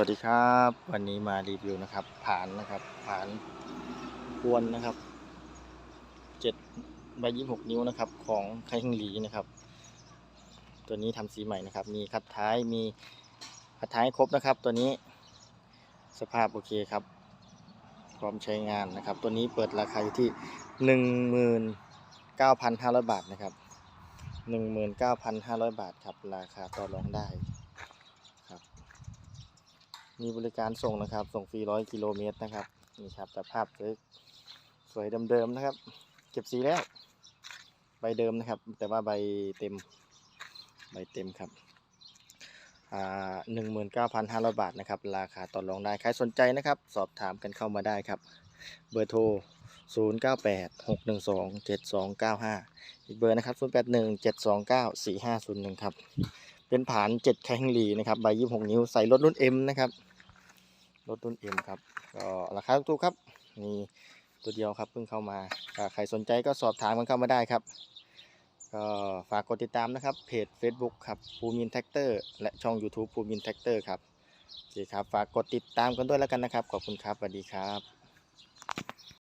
วัสดีครับวันนี้มารีวิวนะครับผานนะครับผานควนนะครับเจ็ดใบยี่หกนิ้วนะครับ ของไคฮิงหลีนะครับ ตัวนี้ทำสีใหม่นะครับ มีคัดท้ายมีคัดท้ายครบนะครับ ตัวนี้สภาพโอเคครับ พร้อมใช้งานนะครับ ตัวนี้เปิดราคาอยู่ที่หนึ่งหมื่นเก้าพันห้าร้อยบาทนะครับหนึ่งหมื่นเก้าพันห้าร้อยบาทครับ ราคาต่อรองได้ มีบริการส่งนะครับ ส่งฟรีร้อยกิโลเมตรนะครับ นี่ครับสภาพสวยสวยเดิมๆนะครับ เก็บสีแล้ว ใบเดิมนะครับ แต่ว่าใบเต็ม ใบเต็มครับอ่าหนึ่งหมื่นเก้าพันห้าร้อยบาทนะครับ ราคาต่อรองได้ ใครสนใจนะครับ สอบถามกันเข้ามาได้ครับ เบอร์โทร 0 9 8 6 1 2 7 2 9 5 อีกเบอร์นะครับ 0 8 1 7 2 9 4 5 0 1 ครับ เป็นผาน7แคงลีนะครับใบ26นิ้วใส่รถรุ่น M นะครับรถรุ่น M ครับก็ราคาถูกครับมีตัวเดียวครับเพิ่งเข้ามาถ้าใครสนใจก็สอบถามกันเข้ามาได้ครับ ก็ฝากกดติดตามนะครับเพจ Facebook ครับภูมินแท็กเตอร์และช่อง YouTube ภูมินแท็กเตอร์ครับโอเคครับฝากกดติดตามกันด้วยแล้วกันนะครับ ขอบคุณครับสวัสดีครับ